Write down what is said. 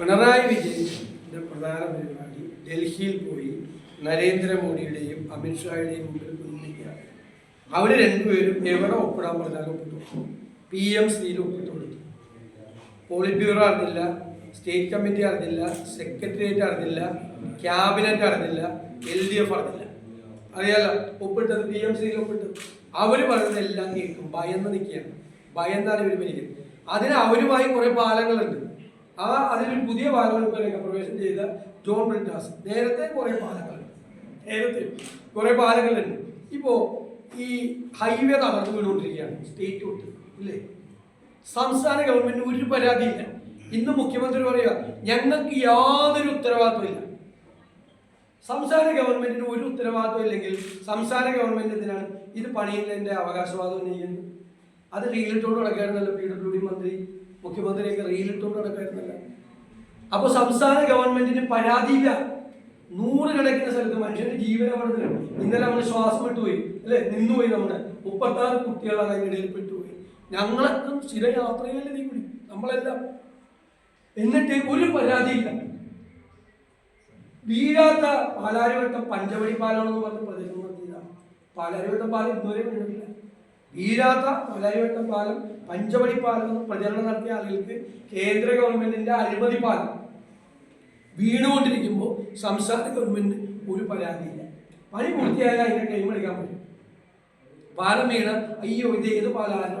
പിണറായി വിജയന്റെ പ്രധാന പരിപാടി ഡൽഹിയിൽ പോയി നരേന്ദ്രമോദിയുടെയും അമിത്ഷായുടെയും മുമ്പിൽ ഉന്നയിക്കുക അവർ രണ്ടുപേരും എവിടെ ഒപ്പിടാൻ പറഞ്ഞാലും ഒപ്പിട്ടു പി എം സിയിൽ ഒപ്പിട്ട് കൊടുത്തു പോളിറ്റ് ബ്യൂറോ അറിഞ്ഞില്ല സ്റ്റേറ്റ് കമ്മിറ്റി അറിഞ്ഞില്ല സെക്രട്ടേറിയറ്റ് അറിഞ്ഞില്ല ക്യാബിനറ്റ് അറിഞ്ഞില്ല എൽ ഡി എഫ് അറിഞ്ഞില്ല. അറിയാലോ ഒപ്പിട്ടത് പി എം സിയിൽ ഒപ്പിട്ടു. അവർ പറയുന്നത് എല്ലാം കേൾക്കും. ഭയന്ന് നിൽക്കുകയാണ്. ഭയന്നാണ് ഇവർ മരിക്കുന്നത്. അതിന് അവരുമായി കുറെ പാലങ്ങളുണ്ട്. ആ അതിൽ പുതിയ പാലങ്ങൾ പ്രവേശനം ചെയ്ത ജോൺ ബ്രിൻഡാസ്. നേരത്തെ കുറെ പാലങ്ങളുണ്ട് നേരത്തെ കുറേ പാലങ്ങളുണ്ട് ഇപ്പോ ഈ ഹൈവേ തകർന്നു വീണുകൊണ്ടിരിക്കുകയാണ്. സ്റ്റേറ്റ് വിട്ട് ഇല്ലേ? സംസ്ഥാന ഗവൺമെന്റിന് ഒരു പരാതിയില്ല. ഇന്ന് മുഖ്യമന്ത്രി പറയുക ഞങ്ങൾക്ക് യാതൊരു ഉത്തരവാദിത്വമില്ല സംസ്ഥാന ഗവൺമെന്റിന് ഒരു ഉത്തരവാദിത്വം ഇല്ലെങ്കിൽ സംസ്ഥാന ഗവൺമെന്റ് എന്തിനാണ് ഇത് പണിയുന്നതിന്റെ അവകാശവാദം ഉന്നയിക്കുന്നത്? അത് റീലിട്ടുകൊണ്ട് നടക്കായിരുന്നല്ലോ പി ഡബ്ല്യു ഡി മന്ത്രി. മുഖ്യമന്ത്രിയൊക്കെ റീലിട്ടുകൊണ്ട് നടക്കായിരുന്നല്ലോ. അപ്പൊ സംസ്ഥാന ഗവൺമെന്റിന് പരാതിയില്ല. നൂറുകണക്കിന് സ്ഥലത്ത് മനുഷ്യന്റെ ജീവനപ്പെടുന്നത് ഇന്നലെ നമ്മൾ ശ്വാസം വിട്ടുപോയി. അല്ലെ? നിന്നുപോയി നമ്മുടെ മുപ്പത്താറ് കുട്ടികളാണ് അതിനിടയിൽ പെട്ടുപോയി. ഞങ്ങളൊക്കെ സ്ഥിര യാത്രയല്ലേ നീ കൂടി? നമ്മളെല്ലാം. എന്നിട്ട് ഒരു പരാതിയില്ല. വീഴാത്ത പാലാരിവട്ടം പഞ്ചവടി പാലമാണെന്ന് പറഞ്ഞ് പ്രദേശം നടത്തിയതാണ് പാലാരിവട്ടം പാലം ഇതുവരെ വീണില്ല വീഴാത്ത പാലാരിവട്ടം പാലം പഞ്ചവടി പാലം എന്ന് പ്രചരണം നടത്തിയ ആളുകൾക്ക് കേന്ദ്ര ഗവൺമെന്റിന്റെ അഴിമതി പാലം വീണുകൊണ്ടിരിക്കുമ്പോൾ സംസ്ഥാന ഗവൺമെന്റ് ഒരു പരാതിയില്ല. പണി പൂർത്തിയായാൽ അതിന്റെ ക്ലെയിം പറ്റും. പാലം വീണ അയ്യോ ഇത് ഏത് പാലാണ്